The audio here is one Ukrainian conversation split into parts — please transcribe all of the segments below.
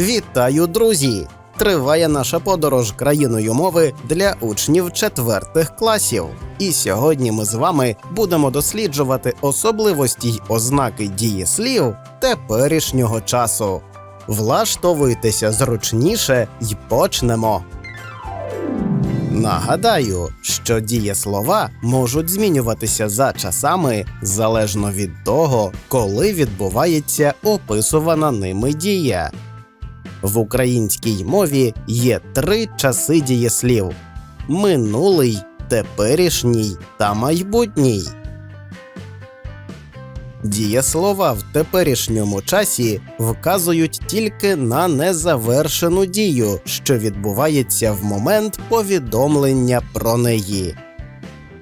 Вітаю, друзі! Триває наша подорож країною мови для учнів четвертих класів. І сьогодні ми з вами будемо досліджувати особливості й ознаки дієслів теперішнього часу. Влаштовуйтеся зручніше й почнемо. Нагадаю, що дієслова можуть змінюватися за часами залежно від того, коли відбувається описувана ними дія. В українській мові є три часи дієслів: минулий, теперішній та майбутній. Дієслова в теперішньому часі вказують тільки на незавершену дію, що відбувається в момент повідомлення про неї.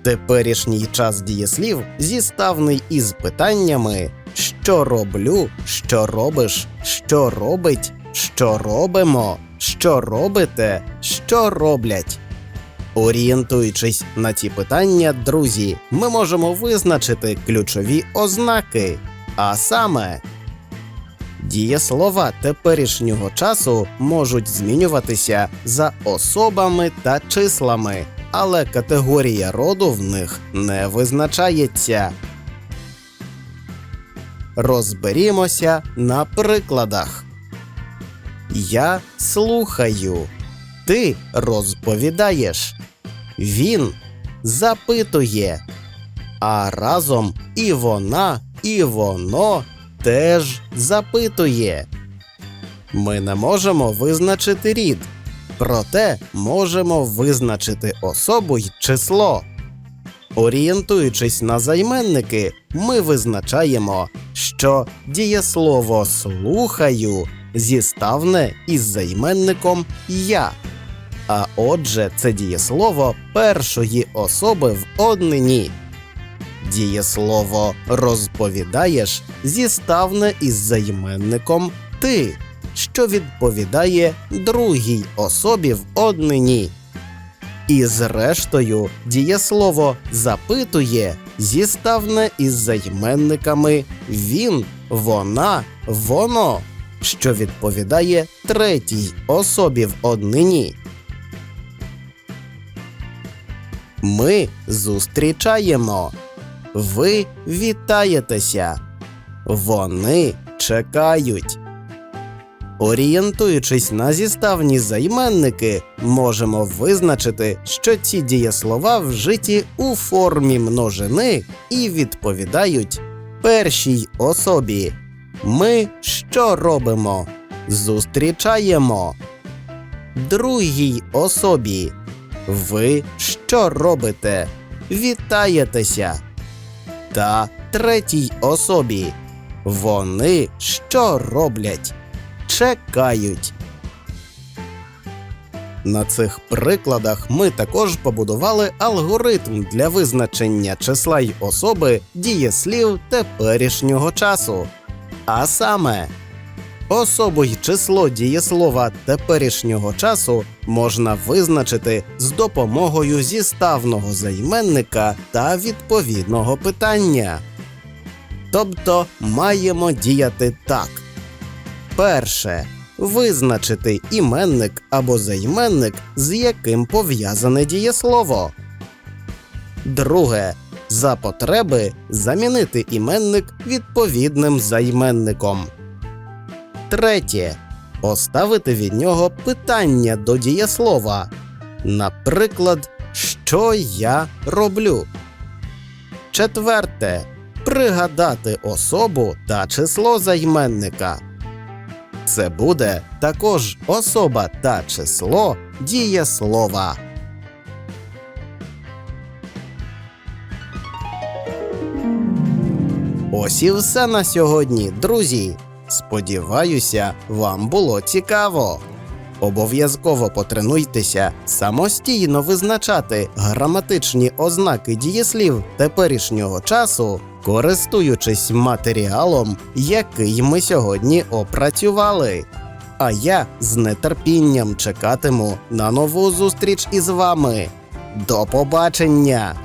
Теперішній час дієслів зіставний із питаннями що роблю, що робиш, що робить, що робимо, що робите, що роблять. Орієнтуючись на ці питання, друзі, ми можемо визначити ключові ознаки, а саме дієслова теперішнього часу можуть змінюватися за особами та числами, але категорія роду в них не визначається. Розберімося на прикладах. Я слухаю. Ти розповідаєш. Він запитує. А разом і вона, і воно теж запитує. Ми не можемо визначити рід, проте можемо визначити особу й число. Орієнтуючись на займенники, ми визначаємо, що дієслово слухаю зіставне із займенником я. А отже, це дієслово першої особи в однині. Дієслово розповідаєш зіставне із займенником ти, що відповідає другій особі в однині. І зрештою, дієслово запитує зіставне із займенниками він, вона, воно, що відповідає третій особі в однині. Ми зустрічаємо. Ви вітаєтеся. Вони чекають. Орієнтуючись на зіставні займенники, можемо визначити, що ці дієслова вжиті у формі множини і відповідають першій особі. Ми що робимо? Зустрічаємо. Другій особі. Ви що робите? Вітаєтеся. Та третій особі. Вони що роблять? Чекають. На цих прикладах ми також побудували алгоритм для визначення числа й особи дієслів теперішнього часу. А саме, особу й число дієслова теперішнього часу можна визначити з допомогою зіставного займенника та відповідного питання. Тобто маємо діяти так. Перше. Визначити іменник або займенник, з яким пов'язане дієслово. Друге. За потреби замінити іменник відповідним займенником. Третє. Поставити від нього питання до дієслова. Наприклад, що я роблю. Четверте. Пригадати особу та число займенника. Це буде також особа та число дієслова. Ось і все на сьогодні, друзі. Сподіваюся, вам було цікаво. Обов'язково потренуйтеся самостійно визначати граматичні ознаки дієслів теперішнього часу, користуючись матеріалом, який ми сьогодні опрацювали. А я з нетерпінням чекатиму на нову зустріч із вами. До побачення!